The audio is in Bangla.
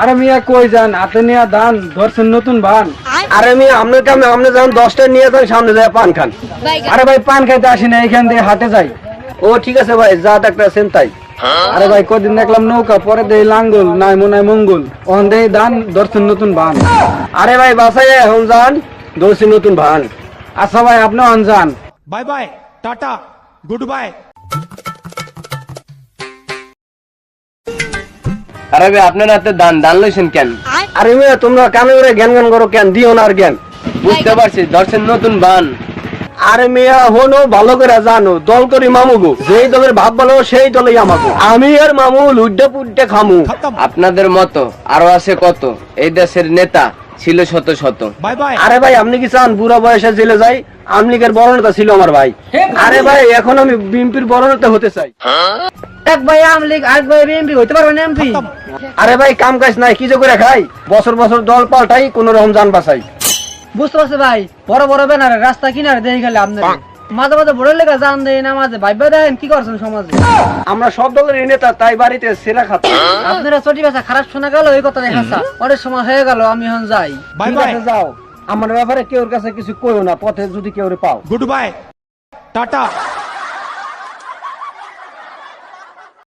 আরে মিয়া কই যান? হাতে নিয়ে দান ধরছেন নতুন ভান আরে মিয়া আমনে কামে আমনে যান দশটা নিয়ে যান সামনে যায় পান খান। আরে ভাই পান খাইতে আসি না এখান দিয়ে হাটে যাই। ও ঠিক আছে ভাই যা ডাক্তার আছেন তাই। আরে ভাই কদিন দেখলাম নৌকা পরে দেই লাঙ্গল নাই মনাই মঙ্গল। অন দেই দান ধরছেন নতুন ভান আরে ভাই বাসায় এখন যান ধরছেন নতুন ভান আচ্ছা ভাই আপনি অন যান। Bye bye tata good bye. আরে আপনার হাতে দান দান লইছেন কেন? আরে তোমরা জ্ঞান জ্ঞান করো কেন? দিও না আর জ্ঞান। বুঝতে পারছি নতুন বান। আরে হনো ভালো করে জানো দল করি যেই দলের ভাব ভালো সেই আমাকে আমি আর মামু খামু। আপনাদের মতো আরও আছে কত? এই দেশের নেতা ছিল শত শত। আরে ভাই আপনি কি চান বুড়া বয়সে জেলে যাই? আমলিগের বড় ছিল আমার ভাই। আরে ভাই এখন আমি বিএমপির বড় হতে চাই। হ্যাঁ? এক ভাই আমলিগ আরেক ভাই হইতে পারবে না এমপি? আরে ভাই কাম কাজ নাই কি যে করে খাই? বছর বছর দল পাল্টাই কোন রকম যান বাঁচাই। বুঝতে পারছি ভাই? বড় বড় রাস্তা কিনারে গেলে মাঝে মাঝে বড় লেখা জান দেয় না মাঝে। দেখেন কি করছেন সমাজে? আমরা সব দলের নেতা তাই বাড়িতে সেরা খাতে। আপনারা চটি ভাষা খারাপ শোনা গেল এই কথা দেখাচ্ছা অনেক সময় হয়ে গেল আমি এখন যাই। যাও। আমার ব্যাপারে কেউর কাছে কিছু কইও না পথে যদি কেউ পাও। Good bye. টাটা।